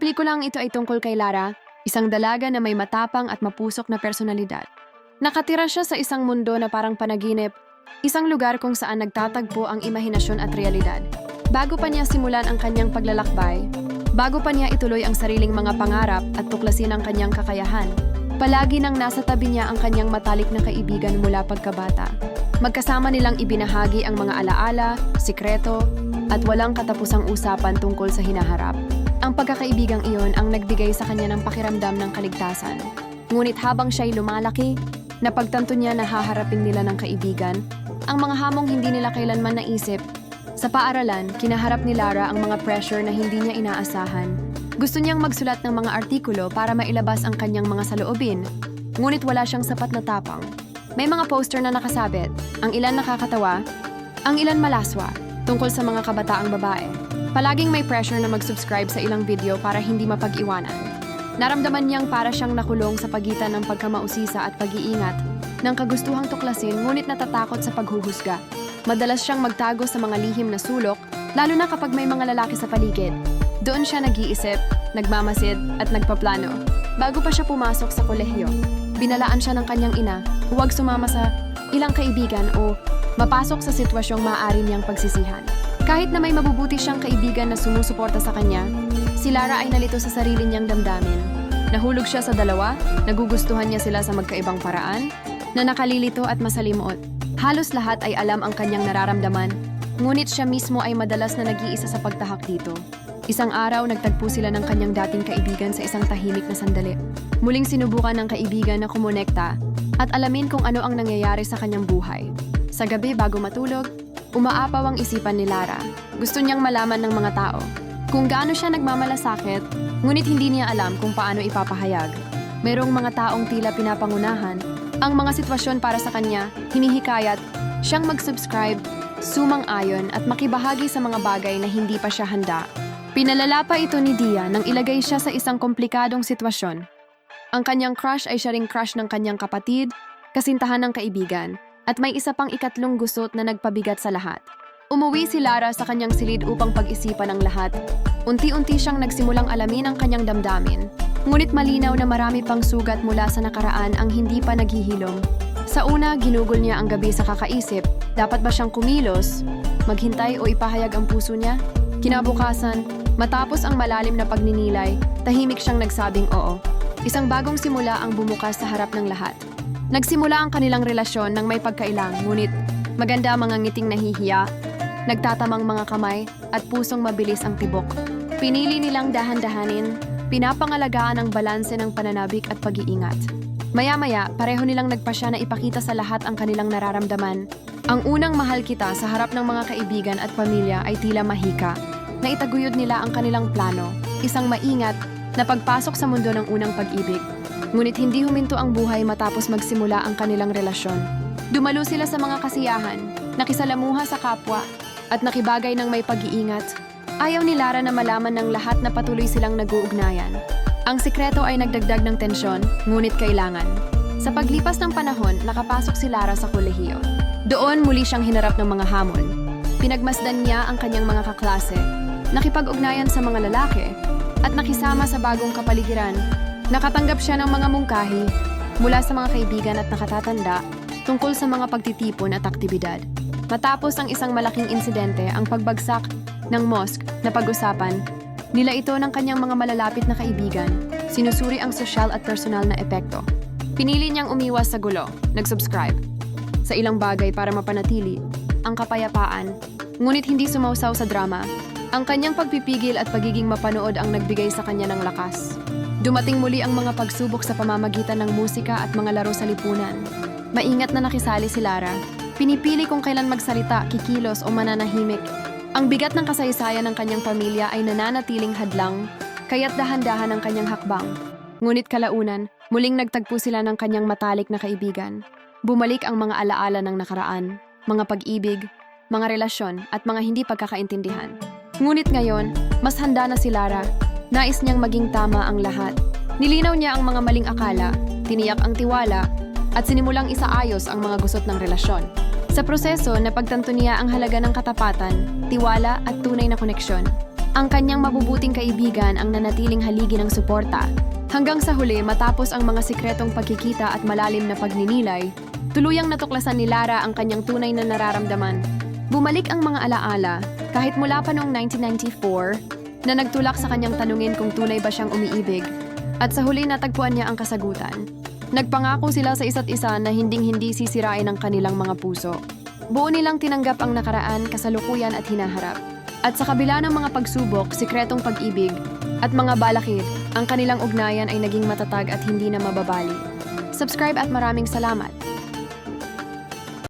pelikulang ito ay tungkol kay Lara, isang dalaga na may matapang at mapusok na personalidad. Nakatira siya sa isang mundo na parang panaginip, isang lugar kung saan nagtatagpo ang imahinasyon at realidad. Bago pa niya simulan ang kanyang paglalakbay, bago pa niya ituloy ang sariling mga pangarap at tuklasin ang kanyang kakayahan, palagi nang nasa tabi niya ang kanyang matalik na kaibigan mula pagkabata. Magkasama nilang ibinahagi ang mga alaala, sikreto, at walang katapusang usapan tungkol sa hinaharap. Ang pagkakaibigang iyon ang nagbigay sa kanya ng pakiramdam ng kaligtasan. Ngunit habang siya'y lumalaki, napagtanto niya na haharapin nila ng kaibigan ang mga hamong hindi nila kailanman naisip. Sa paaralan, kinaharap ni Lara ang mga pressure na hindi niya inaasahan. Gusto niyang magsulat ng mga artikulo para mailabas ang kanyang mga saloobin, ngunit wala siyang sapat na tapang. May mga poster na nakasabit, ang ilan nakakatawa, ang ilan malaswa, tungkol sa mga kabataang babae. Palaging may pressure na mag-subscribe sa ilang video para hindi mapag-iwanan. Naramdaman niyang para siyang nakulong sa pagitan ng pagkamausisa at pag-iingat, ng kagustuhang tuklasin ngunit natatakot sa paghuhusga. Madalas siyang magtago sa mga lihim na sulok, lalo na kapag may mga lalaki sa paligid. Doon siya nag-iisip, nagmamasid at nagpaplano. Bago pa siya pumasok sa kolehiyo, binalaan siya ng kanyang ina, huwag sumama sa ilang kaibigan o mapasok sa sitwasyong maaari niyang pagsisihan. Kahit na may mabubuti siyang kaibigan na sumusuporta sa kanya, si Lara ay nalito sa sarili niyang damdamin. Nahulog siya sa dalawa, nagugustuhan niya sila sa magkaibang paraan, na nakalilito at masalimuot. Halos lahat ay alam ang kanyang nararamdaman, ngunit siya mismo ay madalas na nag-iisa sa pagtahak dito. Isang araw, nagtagpo sila ng kanyang dating kaibigan sa isang tahimik na sandali. Muling sinubukan ng kaibigan na kumonekta at alamin kung ano ang nangyayari sa kanyang buhay. Sa gabi bago matulog, umaapaw ang isipan ni Lara. Gusto niyang malaman ng mga tao kung gaano siya nagmamalasakit, ngunit hindi niya alam kung paano ipapahayag. Merong mga taong tila pinapangunahan ang mga sitwasyon para sa kanya, hinihikayat siyang mag-subscribe, sumang-ayon at makibahagi sa mga bagay na hindi pa siya handa. Pinalala pa ito ni Dia nang ilagay siya sa isang komplikadong sitwasyon. Ang kanyang crush ay siya ring crush ng kanyang kapatid, kasintahan ng kaibigan, at may isa pang ikatlong gusot na nagpabigat sa lahat. Umuwi si Lara sa kanyang silid upang pag-isipan ang lahat. Unti-unti siyang nagsimulang alamin ang kanyang damdamin. Ngunit malinaw na marami pang sugat mula sa nakaraan ang hindi pa naghihilom. Sa una, ginugol niya ang gabi sa kakaisip. Dapat ba siyang kumilos? Maghintay o ipahayag ang puso niya? Kinabukasan, matapos ang malalim na pagninilay, tahimik siyang nagsabing oo. Isang bagong simula ang bumukas sa harap ng lahat. Nagsimula ang kanilang relasyon ng may pagkailang, ngunit maganda ang mga ngiting nahihiya, nagtatamang mga kamay, at pusong mabilis ang tibok. Pinili nilang dahan-dahanin, pinapangalagaan ang balanse ng pananabik at pag-iingat. Maya-maya, pareho nilang nagpasya na ipakita sa lahat ang kanilang nararamdaman. Ang unang mahal kita sa harap ng mga kaibigan at pamilya ay tila mahika, na itaguyod nila ang kanilang plano, isang maingat na pagpasok sa mundo ng unang pag-ibig. Ngunit hindi huminto ang buhay matapos magsimula ang kanilang relasyon. Dumalo sila sa mga kasiyahan, nakisalamuha sa kapwa, at nakibagay ng may pag-iingat. Ayaw ni Lara na malaman ng lahat na patuloy silang nag-uugnayan. Ang sikreto ay nagdagdag ng tensyon, ngunit kailangan. Sa paglipas ng panahon, nakapasok si Lara sa kolehiyo. Doon muli siyang hinarap ng mga hamon. Pinagmasdan niya ang kanyang mga kaklase, nakipag-ugnayan sa mga lalaki, at nakisama sa bagong kapaligiran. Nakatanggap siya ng mga mungkahi mula sa mga kaibigan at nakatatanda tungkol sa mga pagtitipon at aktibidad. Matapos ang isang malaking insidente, ang pagbagsak ng mosque na pag-usapan, nila ito ng kanyang mga malalapit na kaibigan, sinusuri ang sosyal at personal na epekto. Pinili niyang umiwas sa gulo, nag-subscribe sa ilang bagay para mapanatili ang kapayapaan, ngunit hindi sumausaw sa drama. Ang kanyang pagpipigil at pagiging mapanood ang nagbigay sa kanya ng lakas. Dumating muli ang mga pagsubok sa pamamagitan ng musika at mga laro sa lipunan. Maingat na nakisali si Lara. Pinipili kung kailan magsalita, kikilos o mananahimik. Ang bigat ng kasaysayan ng kanyang pamilya ay nananatiling hadlang, kaya't dahan-dahan ang kanyang hakbang. Ngunit kalaunan, muling nagtagpo sila ng kanyang matalik na kaibigan. Bumalik ang mga alaala ng nakaraan, mga pag-ibig, mga relasyon at mga hindi pagkakaintindihan. Ngunit ngayon, mas handa na si Lara. Nais niyang maging tama ang lahat. Nilinaw niya ang mga maling akala, tiniyak ang tiwala, at sinimulang isaayos ang mga gusot ng relasyon. Sa proseso, napagtanto niya ang halaga ng katapatan, tiwala at tunay na koneksyon. Ang kanyang mabubuting kaibigan ang nanatiling haligi ng suporta. Hanggang sa huli, matapos ang mga sikretong pagkikita at malalim na pagninilay, tuluyang natuklasan ni Lara ang kanyang tunay na nararamdaman. Bumalik ang mga alaala, kahit mula pa noong 1994, na nagtulak sa kanyang tanungin kung tunay ba siyang umiibig. At sa huli natagpuan niya ang kasagutan. Nagpangako sila sa isa't isa na hinding-hindi sisirain ang kanilang mga puso. Buo nilang tinanggap ang nakaraan, kasalukuyan at hinaharap. At sa kabila ng mga pagsubok, sikretong pag-ibig, at mga balakid, ang kanilang ugnayan ay naging matatag at hindi na mababali. Subscribe at maraming salamat.